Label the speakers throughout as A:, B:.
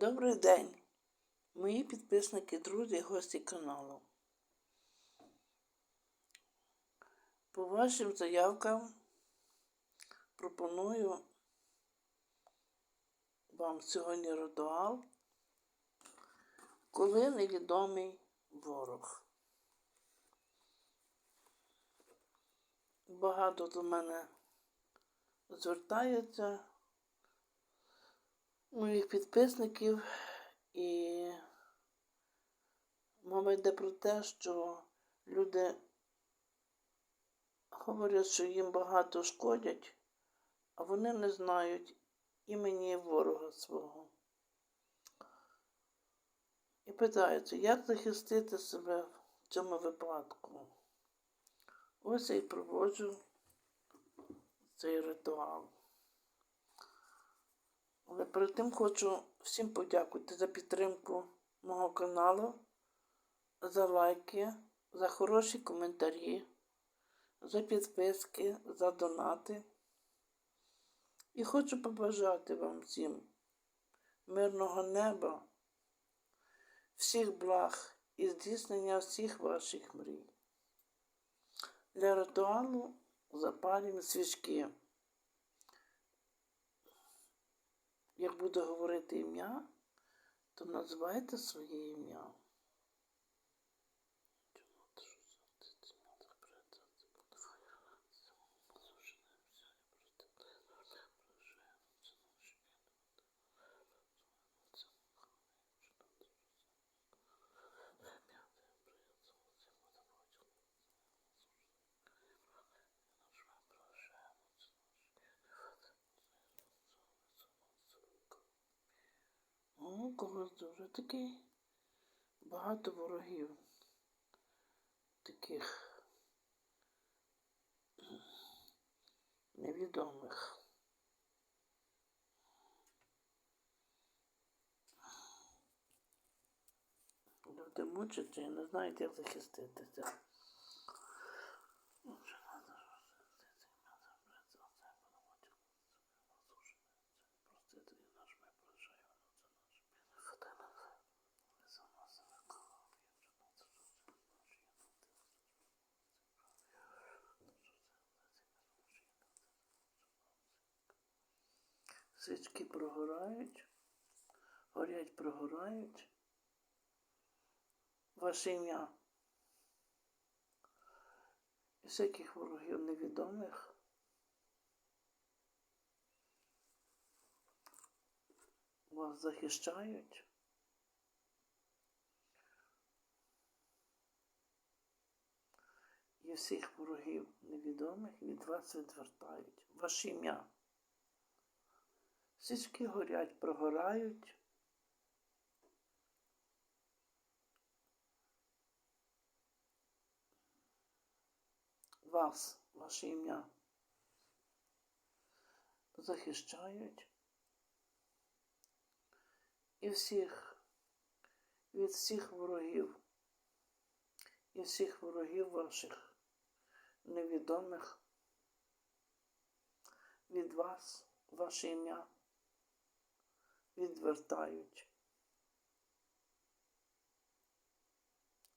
A: Добрий день, мої підписники, друзі, гості каналу. По вашим заявкам пропоную вам сьогодні ритуал, коли невідомий ворог. Багато до мене звертається моїх підписників і мова йде про те, що люди говорять, що їм багато шкодять, а вони не знають імені ворога свого. І питаються, як захистити себе в цьому випадку. Ось я і проводжу цей ритуал. Але перед тим хочу всім подякувати за підтримку мого каналу, за лайки, за хороші коментарі, за підписки, за донати. І хочу побажати вам всім мирного неба, всіх благ і здійснення всіх ваших мрій. Для ритуалу запалюємо свічки. Як буду говорити ім'я, то називайте своє ім'я. У когось дуже такий багато ворогів. Таких невідомих. Люди мучаться і не знають, як захиститися. Свічки прогорають, горять, прогорають. Ваше ім'я. І всяких ворогів невідомих. Вас захищають. І всіх ворогів невідомих від вас відвертають. Ваше ім'я. Свічки горять, прогорають. Вас, ваше ім'я, захищають і всіх, від всіх ворогів, і всіх ворогів ваших невідомих, від вас, ваше ім'я відвертають,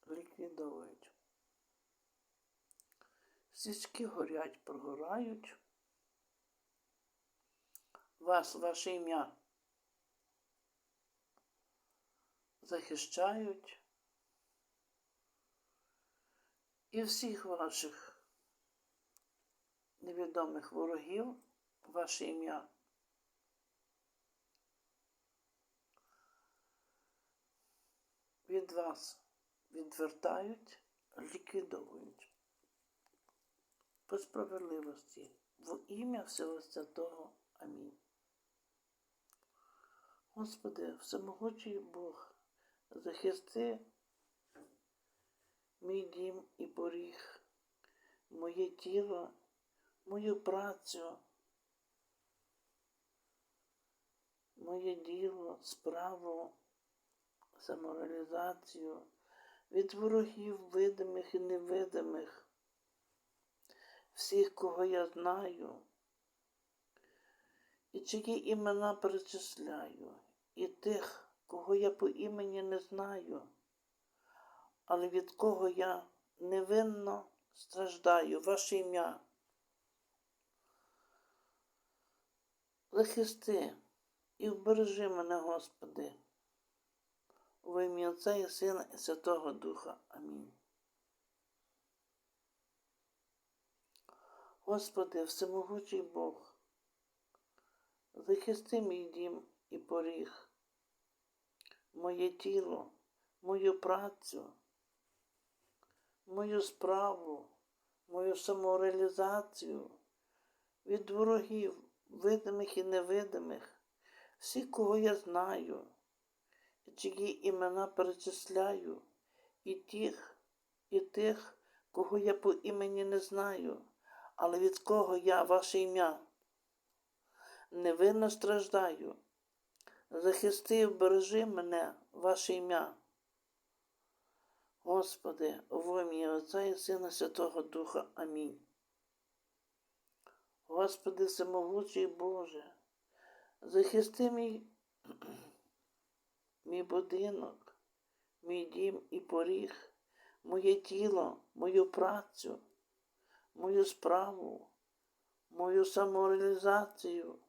A: ліквідовують. Свічки горять, прогорають. Вас, ваше ім'я захищають і всіх ваших невідомих ворогів, ваше ім'я від вас відвертають, ліквідовують. По справедливості в ім'я всього святого. Амінь. Господи, всемогучий Бог, захисти мій дім і поріг, моє тіло, мою працю, моє діло, справу самореалізацію від ворогів видимих і невидимих, всіх, кого я знаю, і чиї імена перечисляю, і тих, кого я по імені не знаю, але від кого я невинно страждаю, ваше ім'я. Захисти і вбережи мене, Господи, в ім'я Отця і Сина і Святого Духа. Амінь. Господи, всемогучий Бог, захисти мій дім і поріг, моє тіло, мою працю, мою справу, мою самореалізацію від ворогів, видимих і невидимих, всі, кого я знаю, чиї імена перечисляю, і тих, і тих, кого я по імені не знаю, але від кого я ваше ім'я. Невинно страждаю. Захисти і вбережи мене, ваше ім'я. Господи, в ім'я Отця і Сина Святого Духа. Амінь. Господи, всемогучий Боже, захисти мій, мій будинок, мій дім і поріг, моє тіло, мою працю, мою справу, мою самореалізацію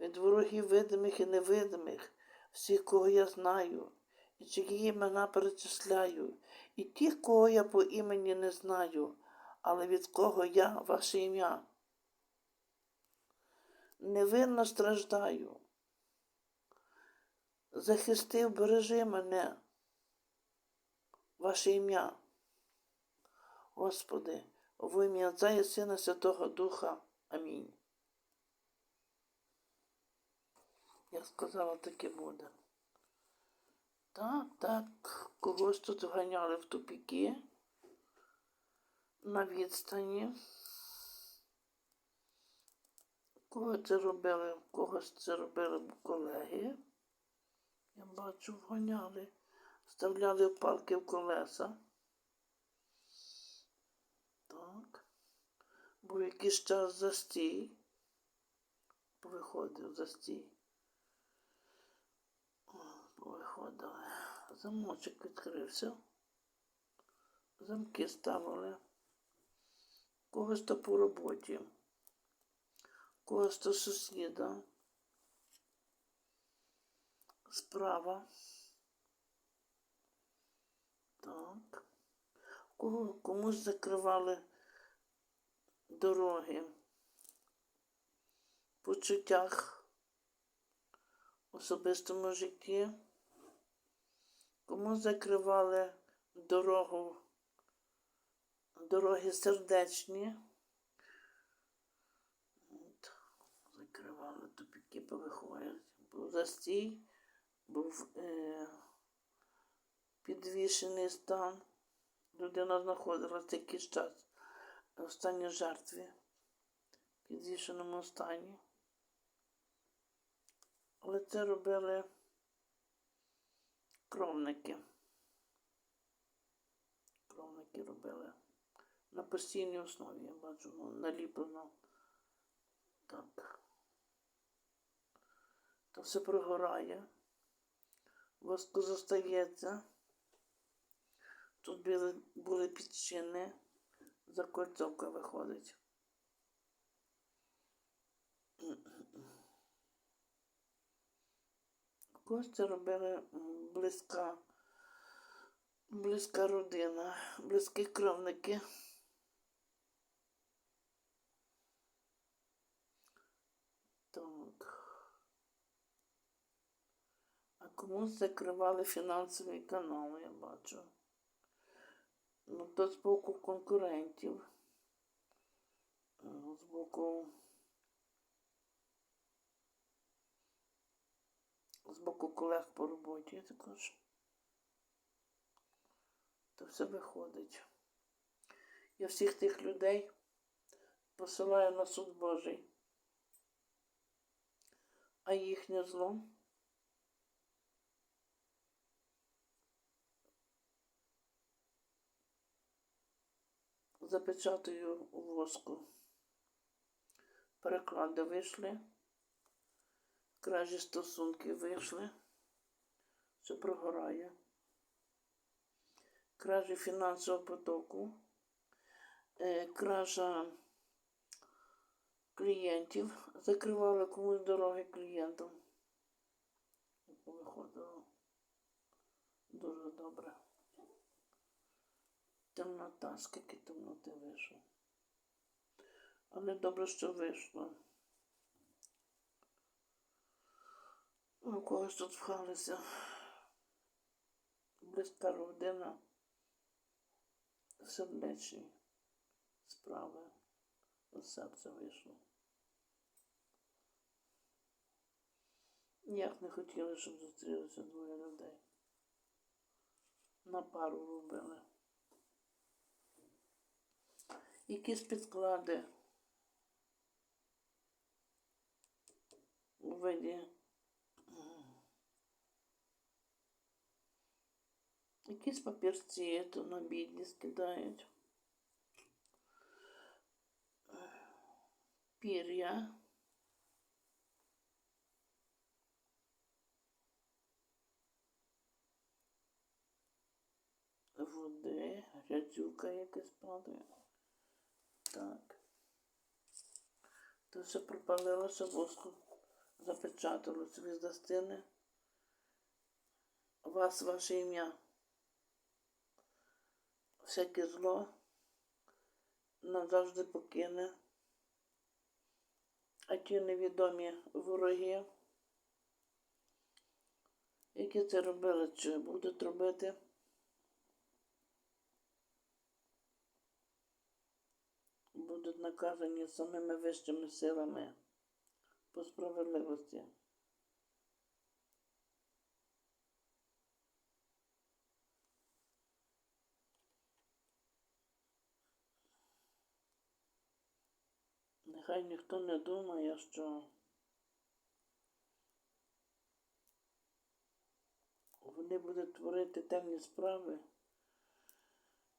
A: від ворогів видимих і невидимих, всіх, кого я знаю, і чиї імена перечисляю, і тих, кого я по імені не знаю, але від кого я ваше ім'я. Невинно страждаю. Захисти, бережи мене, ваше ім'я. Господи, в ім'я Отця і Сина Святого Духа. Амінь. Я сказала, таке буде. Так, так, когось тут ганяли в тупіки на відстані. Кого це робили? Когось це робили колеги. Я бачу, вганяли, вставляли палки в колеса. Так. Був якийсь час застій. Повиходив застій. Повиходили. Замочок відкрився. Замки ставили. Когось то по роботі. Когось то сусіда. Справа. Так. Кого, комусь закривали дороги. Почуттях в особистому житті. Комусь закривали дорогу, дороги сердечні. От, закривали тупіки, повиходять. Був застій, був е, підвішений стан. Людина знаходилася якийсь час в стані жертві, в підвішеному стані. Але це робили кровники. Кровники робили. На постійній основі, я бачу, ну, наліплено. Так. То все прогорає. Воску зостається. Тут були, були підчини, закольцовка виходить. Це робили близька, близька родина, близькі кровники. Так. А комусь закривали фінансові канали, я бачу. Ну, то з боку конкурентів, е, з боку, з боку колег по роботі також. То все виходить. Я всіх тих людей посилаю на суд Божий, а їхнє зло запечатаю у воску. Переклади вийшли. Кражі стосунки вийшли. що прогорає, кражі фінансового потоку, е, кража клієнтів, закривали комусь дороги клієнтам. Виходило дуже добре. Темнота, скільки темноти вийшло. Але добре, що вийшло. У когось тут вхалися. Близька родина. Сердечні справи. З серця вийшло. Ніяк не хотіли, щоб зустрілися двоє людей. На пару робили. Якісь підклади у виді. Якісь папірці то на бідність кидають. Пір'я. Води, грязюка якась падає. Так. То все пропалилося воску, запечатало звіздостини. Вас, ваше ім'я. Всяке зло назавжди покине. А ті невідомі вороги, які це робили, чи будуть робити. Будуть наказані самими вищими силами по справедливості. Нехай ніхто не думає, що вони будуть творити темні справи,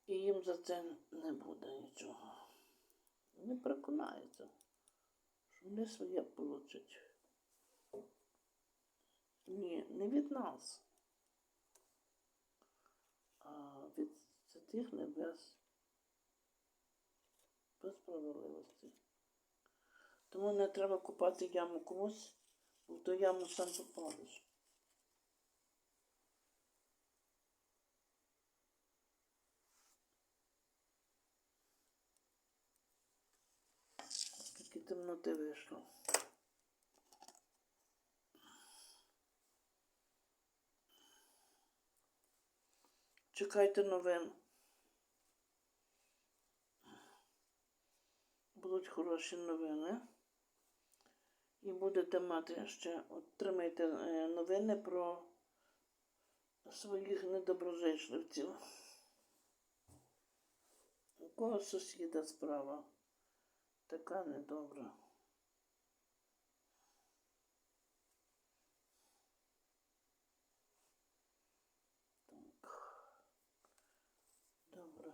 A: і їм за це не буде нічого не переконається, що вони своє получать. Ні, не від нас, а від святих небес без справедливості. Тому не треба купати яму комусь, бо в ту яму сам попадеш. Темноти вийшло. Чекайте новин. Будуть хороші новини. І будете мати ще, отримайте е, новини про своїх недоброжичливців. У кого сусіда справа? Така недобра. Так. Добре.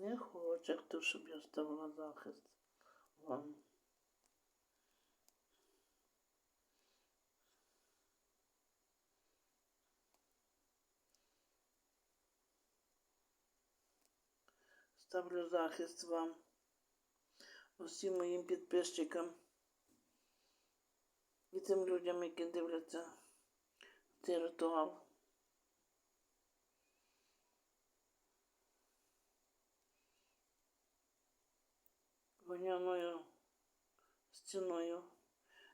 A: Не хоче хто, щоб я став на захист вам. Ставлю захист вам, усім моїм підписчикам і тим людям, які дивляться цей ритуал. Вогняною стіною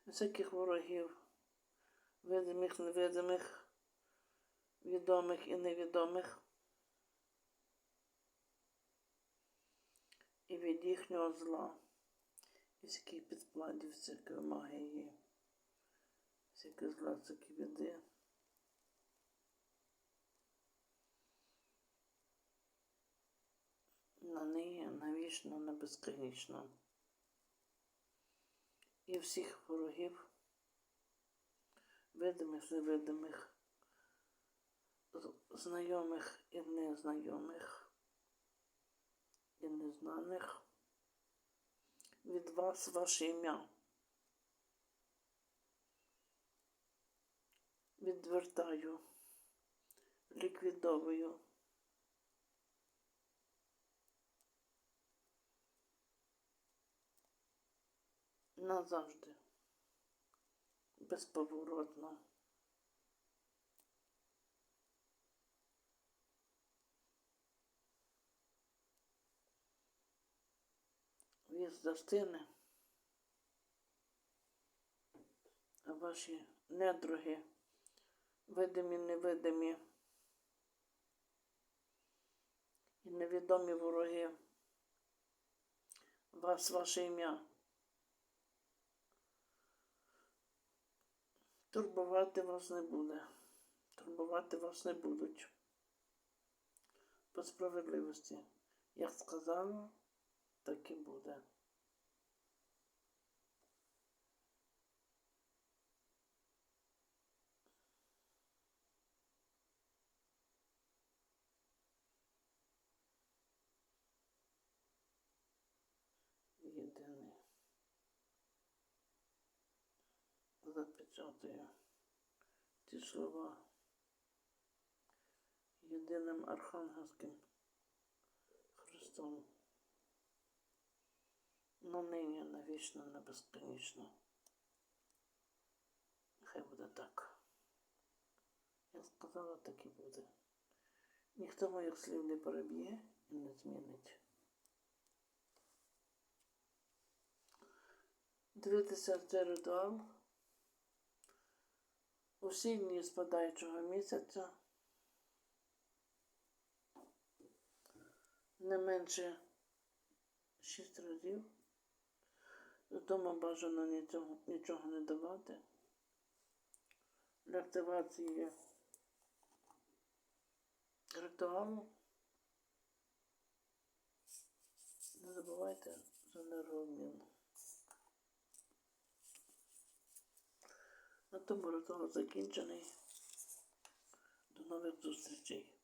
A: всяких ворогів, видимих, невидимих, відомих і невідомих. І від їхнього зла, і всяких підкладів, всякої магії, всяке зла, всякі біди. Нині, навічно, на безконечно. І всіх ворогів, видимих, невидимих, знайомих і незнайомих, і незнаних, від вас ваше ім'я. Відвертаю, ліквідовую. Назавжди. Безповоротно. Віз застине, а ваші недруги, видимі, невидимі і невідомі вороги, вас, ваше ім'я. Турбувати вас не буде. Турбувати вас не будуть. По справедливості. Як сказано, так і буде. Запечатую ці слова єдиним архангельським Христом. Ну нині навічно, на безконечно. Хай буде так. Я сказала, так і буде. Ніхто моїх слів не переб'є і не змінить. Дивитися цей ритуал усі дні спадаючого місяця не менше шість разів. Вдома бажано нічого, нічого не давати. Для активації ритуалу не забувайте за енергообмін. На тому ритуал закінчений. До нових зустрічей.